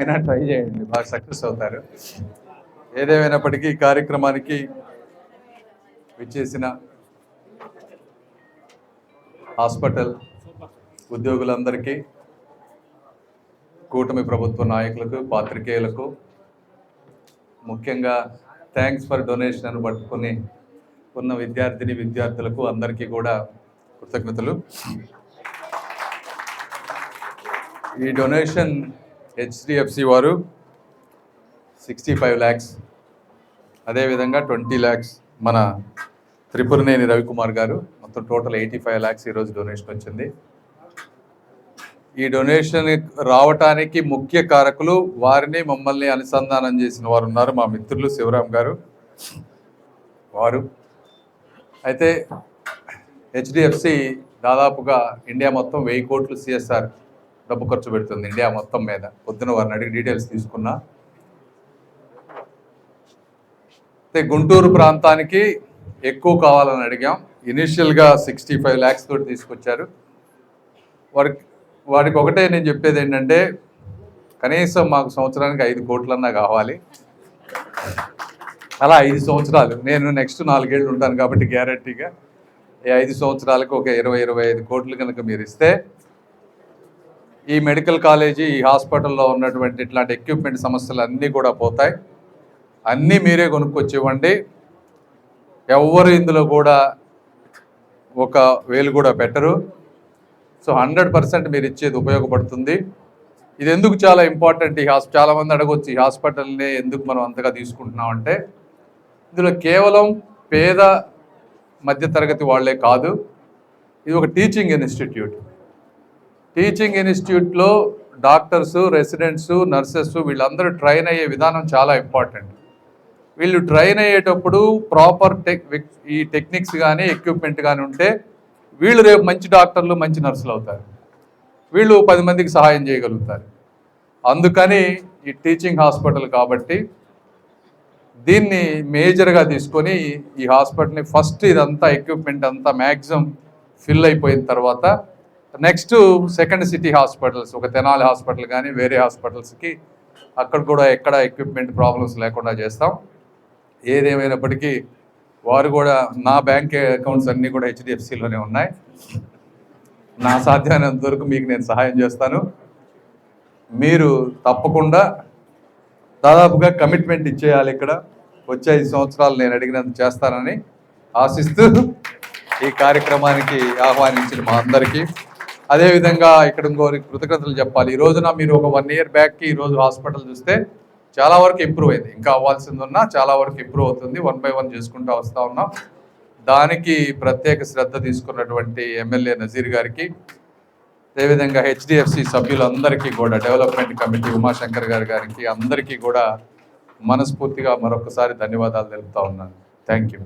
అయినా ట్రై చేయండి. బాగా సక్సెస్ అవుతారు. ఏదేమైనప్పటికీ కార్యక్రమానికి విచ్చేసిన హాస్పిటల్ ఉద్యోగులందరికీ కూటమి ప్రభుత్వ నాయకులకు పాత్రికేయులకు ముఖ్యంగా థ్యాంక్స్ ఫర్ డొనేషన్ అని పట్టుకుని ఉన్న విద్యార్థిని విద్యార్థులకు అందరికీ కూడా కృతజ్ఞతలు. ఈ డొనేషన్ హెచ్డిఎఫ్సి వారు సిక్స్టీ ఫైవ్ ల్యాక్స్ అదేవిధంగా ట్వంటీ ల్యాక్స్ మన త్రిపురనేని రవికుమార్ గారు. మొత్తం టోటల్ ఎయిటీ ఫైవ్ ల్యాక్స్ ఈరోజు డొనేషన్ వచ్చింది. ఈ డొనేషన్ రావటానికి ముఖ్య కారకులు వారిని మమ్మల్ని అనుసంధానం చేసిన వారు ఉన్నారు మా మిత్రులు శివరాం గారు వారు. అయితే హెచ్డిఎఫ్సి దాదాపుగా ఇండియా మొత్తం వెయ్యి కోట్లు సిఎస్ఆర్ డబ్బు ఖర్చు పెడుతుంది ఇండియా మొత్తం మీద. పొద్దున వారిని అడిగి డీటెయిల్స్ తీసుకున్నా. అయితే గుంటూరు ప్రాంతానికి ఎక్కువ కావాలని అడిగాం. ఇనిషియల్గా సిక్స్టీ ఫైవ్ ల్యాక్స్ తోటి తీసుకొచ్చారు. వారికి వాడికి ఒకటే నేను చెప్పేది ఏంటంటే కనీసం మాకు సంవత్సరానికి ఐదు కోట్లన్నా కావాలి. అలా ఐదు సంవత్సరాలు. నేను నెక్స్ట్ నాలుగేళ్ళు ఉంటాను కాబట్టి గ్యారంటీగా ఈ ఐదు సంవత్సరాలకు ఒక ఇరవై ఇరవై ఐదు కోట్లు కనుక మీరు ఇస్తే ఈ మెడికల్ కాలేజీ ఈ హాస్పిటల్లో ఉన్నటువంటి ఇట్లాంటి ఎక్విప్మెంట్ సమస్యలు అన్నీ కూడా పోతాయి. అన్నీ మీరే కొనుక్కొచ్చి ఇవ్వండి ఎవ్వరు ఇందులో కూడా ఒక వేలు కూడా పెట్టరు. సో హండ్రెడ్ పర్సెంట్ మీరు ఇచ్చేది ఉపయోగపడుతుంది. ఇది ఎందుకు చాలా ఇంపార్టెంట్? ఈ హాస్ చాలామంది అడగొచ్చు ఈ హాస్పిటల్ని ఎందుకు మనం అంతగా తీసుకుంటున్నాం అంటే ఇందులో కేవలం పేద మధ్యతరగతి వాళ్ళే కాదు. ఇది ఒక టీచింగ్ ఇన్స్టిట్యూట్. టీచింగ్ ఇన్స్టిట్యూట్లో డాక్టర్స్ రెసిడెంట్స్ నర్సెస్ వీళ్ళందరూ ట్రైన్ అయ్యే విధానం చాలా ఇంపార్టెంట్. వీళ్ళు ట్రైన్ అయ్యేటప్పుడు ప్రాపర్ టెక్ ఈ టెక్నిక్స్ కానీ ఎక్విప్మెంట్ కానీ ఉంటే వీళ్ళు రేపు మంచి డాక్టర్లు మంచి నర్సులు అవుతారు. వీళ్ళు పది మందికి సహాయం చేయగలుగుతారు. అందుకని ఈ టీచింగ్ హాస్పిటల్ కాబట్టి దీన్ని మేజర్గా తీసుకొని ఈ హాస్పిటల్ని ఫస్ట్ ఇదంతా ఎక్విప్మెంట్ అంతా మ్యాక్సిమం ఫిల్ అయిపోయిన తర్వాత నెక్స్ట్ సెకండ్ సిటీ హాస్పిటల్స్ ఒక తెనాలి హాస్పిటల్ కానీ వేరే హాస్పిటల్స్కి అక్కడ కూడా ఎక్కడ ఎక్విప్మెంట్ ప్రాబ్లమ్స్ లేకుండా చేస్తాం. ఏదేమైనప్పటికీ వారు కూడా నా బ్యాంక్ అకౌంట్స్ అన్నీ కూడా హెచ్డిఎఫ్సిలోనే ఉన్నాయి. నా సాధ్యమైనంత వరకు మీకు నేను సహాయం చేస్తాను. మీరు తప్పకుండా దాదాపుగా కమిట్మెంట్ ఇచ్చేయాలి ఇక్కడ. వచ్చే ఐదు సంవత్సరాలు నేను అడిగినంత చేస్తానని ఆశిస్తూ ఈ కార్యక్రమానికి ఆహ్వానించిన మా అందరికీ. అదేవిధంగా ఇక్కడ ఇంకోరికి కృతజ్ఞతలు చెప్పాలి. ఈ రోజున మీరు ఒక వన్ ఇయర్ బ్యాక్కి ఈ రోజు హాస్పిటల్ చూస్తే చాలా వరకు ఇంప్రూవ్ అయింది. ఇంకా అవ్వాల్సింది ఉన్నా చాలా వరకు ఇంప్రూవ్ అవుతుంది. వన్ బై వన్ చేసుకుంటూ వస్తూ ఉన్నాం. దానికి ప్రత్యేక శ్రద్ధ తీసుకున్నటువంటి ఎమ్మెల్యే నజీర్ గారికి అదేవిధంగా హెచ్డిఎఫ్సి సభ్యులందరికీ కూడా డెవలప్మెంట్ కమిటీ ఉమాశంకర్ గారి గారికి అందరికీ కూడా మనస్ఫూర్తిగా మరొకసారి ధన్యవాదాలు తెలుపుతా ఉన్నాను. Thank you